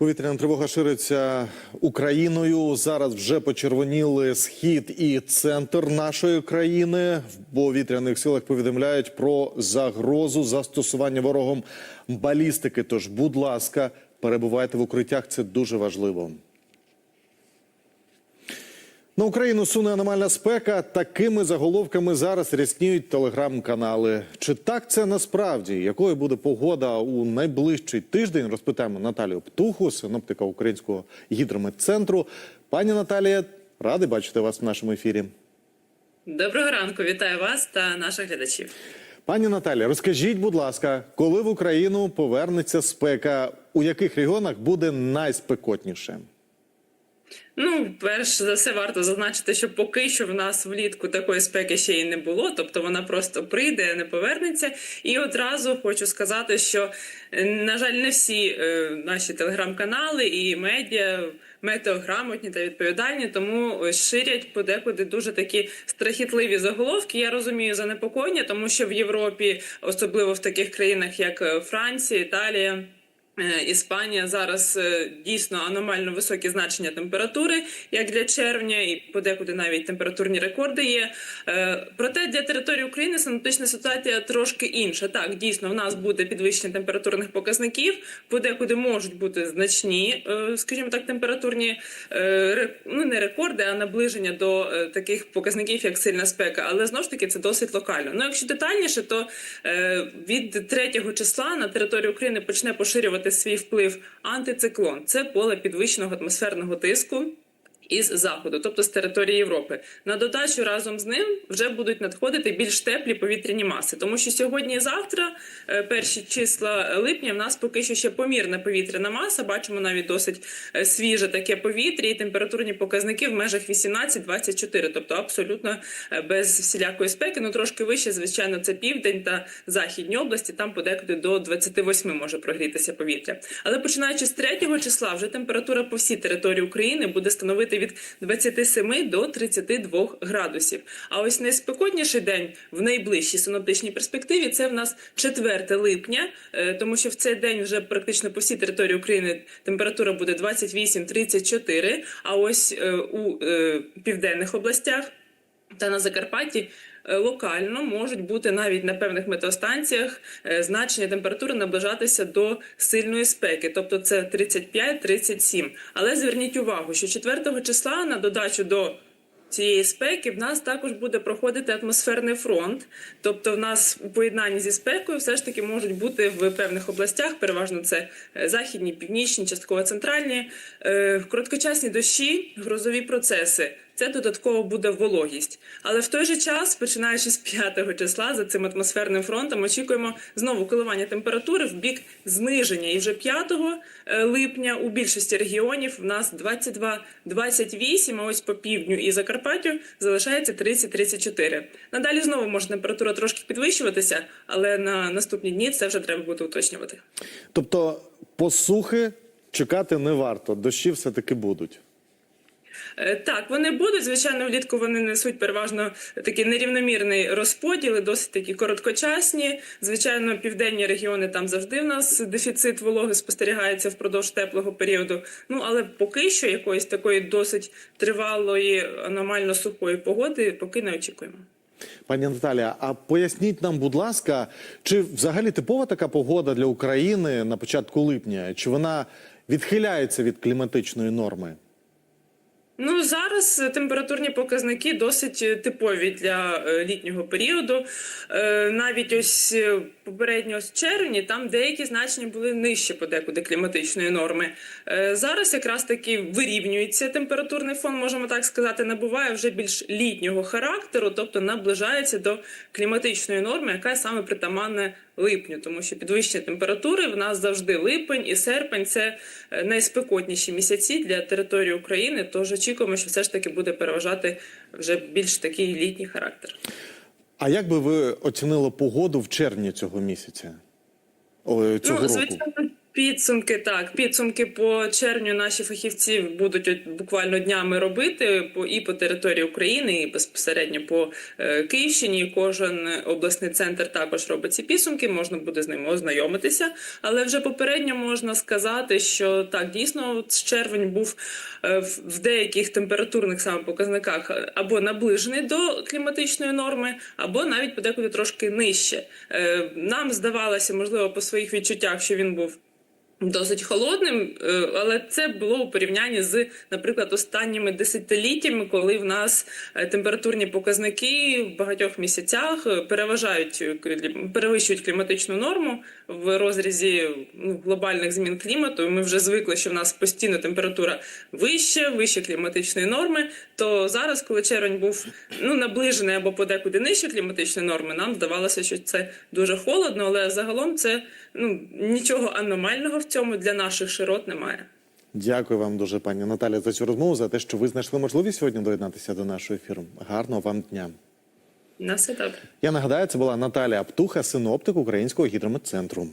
Повітряна тривога шириться Україною. Зараз вже почервоніли схід і центр нашої країни. В повітряних силах повідомляють про загрозу застосування ворогом балістики. Тож, будь ласка, перебувайте в укриттях. Це дуже важливо. На Україну суне аномальна спека. Такими заголовками зараз рясніють телеграм-канали. Чи так це насправді? Якою буде погода у найближчий тиждень? Розпитаємо Наталію Птуху, синоптика Українського гідрометцентру. Пані Наталія, радий бачити вас в нашому ефірі. Доброго ранку, вітаю вас та наших глядачів. Пані Наталі, розкажіть, будь ласка, коли в Україну повернеться спека, у яких регіонах буде найспекотніше? Ну, перш за все, варто зазначити, що поки що в нас влітку такої спеки ще й не було, тобто вона просто прийде, не повернеться. І одразу хочу сказати, що, е, на жаль, не всі е, наші телеграм-канали і медіа метеограмотні та відповідальні, тому е, ширять подекуди дуже такі страхітливі заголовки. Я розумію занепокоєння, тому що в Європі, особливо в таких країнах, як е, Франція, Італія. Е, Іспанія зараз е, дійсно аномально високі значення температури, як для червня, і подекуди навіть температурні рекорди є. Е, Проте для території України синоптична ситуація трошки інша. Так, дійсно, в нас буде підвищення температурних показників, подекуди можуть бути значні, скажімо так, температурні ну не рекорди, а наближення до таких показників, як сильна спека. Але знову ж таки це досить локально. Ну, якщо детальніше, то від 3 числа на територію України почне поширювати свій вплив антициклон. Це поле підвищеного атмосферного тиску. Із заходу, тобто з території Європи, на додачу разом з ним вже будуть надходити більш теплі повітряні маси, тому що сьогодні і завтра, е, перші числа липня, в нас поки що ще помірна повітряна маса. Бачимо навіть досить е, свіже таке повітря і температурні показники в межах 18-24, тобто абсолютно е, без всілякої спеки. Ну трошки вище, звичайно, це південь та західні області. Там подекуди до 28 може прогрітися повітря. Але починаючи з 3 числа, вже температура по всій території України буде становити від 27 до 32 градусів. А ось найспекотніший день в найближчій синоптичній перспективі це в нас 4 липня, е, тому що в цей день вже практично по всій території України температура буде 28-34, А ось е, у е, південних областях та на Закарпатті. е, Локально можуть бути навіть на певних метеостанціях е, значення температури наближатися до сильної спеки, тобто це 35-37. Але зверніть увагу, що 4 числа на додачу до цієї спеки в нас також буде проходити атмосферний фронт. Тобто, в нас у поєднанні зі спекою все ж таки можуть бути в певних областях, переважно це е, західні, північні, частково центральні, короткочасні дощі, грозові процеси. Це додатково буде вологість. Але в той же час, починаючи з 5 числа, за цим атмосферним фронтом, очікуємо знову коливання температури в бік зниження. І вже 5 е, липня у більшості регіонів в нас 22-28, а ось по півдню і Закарпаттю залишається 30-34. Надалі знову може температура трошки підвищуватися, але на наступні дні це вже треба буде уточнювати. Тобто, посухи чекати не варто, дощі все-таки будуть. Е, Так, вони будуть. Звичайно, влітку вони несуть переважно такий нерівномірний розподіл, досить такі короткочасні. Звичайно, південні регіони там завжди в нас дефіцит вологи спостерігається впродовж теплого періоду. Ну але поки що якоїсь такої досить тривалої аномально сухої погоди поки не очікуємо. Пані Наталія, а поясніть нам, будь ласка, чи взагалі типова така погода для України на початку липня? Чи вона відхиляється від кліматичної норми? Ну зараз е, температурні показники досить е, типові для е, літнього періоду. Навіть ось попередньо з червні там деякі значення були нижче подекуди кліматичної норми. Зараз якраз таки вирівнюється температурний фон, можемо так сказати, набуває вже більш літнього характеру, тобто наближається до кліматичної норми, яка саме притаманна липню, тому що підвищення температури в нас завжди липень і серпень це е, найспекотніші місяці для території України. Тож очікуємо, що все ж таки буде переважати вже більш такий літній характер. А як би ви оцінили погоду в червні цього місяця? О, цього ну, року? Підсумки так, підсумки по червню наші фахівці будуть буквально днями робити по і по території України, і безпосередньо по е, Київщині. Кожен обласний центр також робить ці підсумки. Можна буде з ними ознайомитися. Але вже попередньо можна сказати, що так дійсно червень був е, в деяких температурних саме показниках або наближений до кліматичної норми, або навіть подекуди трошки нижче. Е, Нам здавалося, можливо, по своїх відчуттях, що він був. Досить холодним, е, але це було у порівнянні з, наприклад, останніми десятиліттями, коли в нас е, температурні показники в багатьох місяцях е, переважають перевищують кліматичну норму в розрізі ну, глобальних змін клімату. Ми вже звикли, що в нас постійно температура вища, вище кліматичної норми. То зараз, коли червень був ну наближений або подекуди нижче кліматичної норми, нам здавалося, що це дуже холодно, але загалом це ну нічого аномального в цьому для наших широт немає. Дякую вам дуже, пані Наталя, за цю розмову, за те, що ви знайшли можливість сьогодні доєднатися до нашого ефіру. Гарного вам дня. На все добре. Я нагадаю, це була Наталя Аптуха, синоптик Українського гідрометцентру.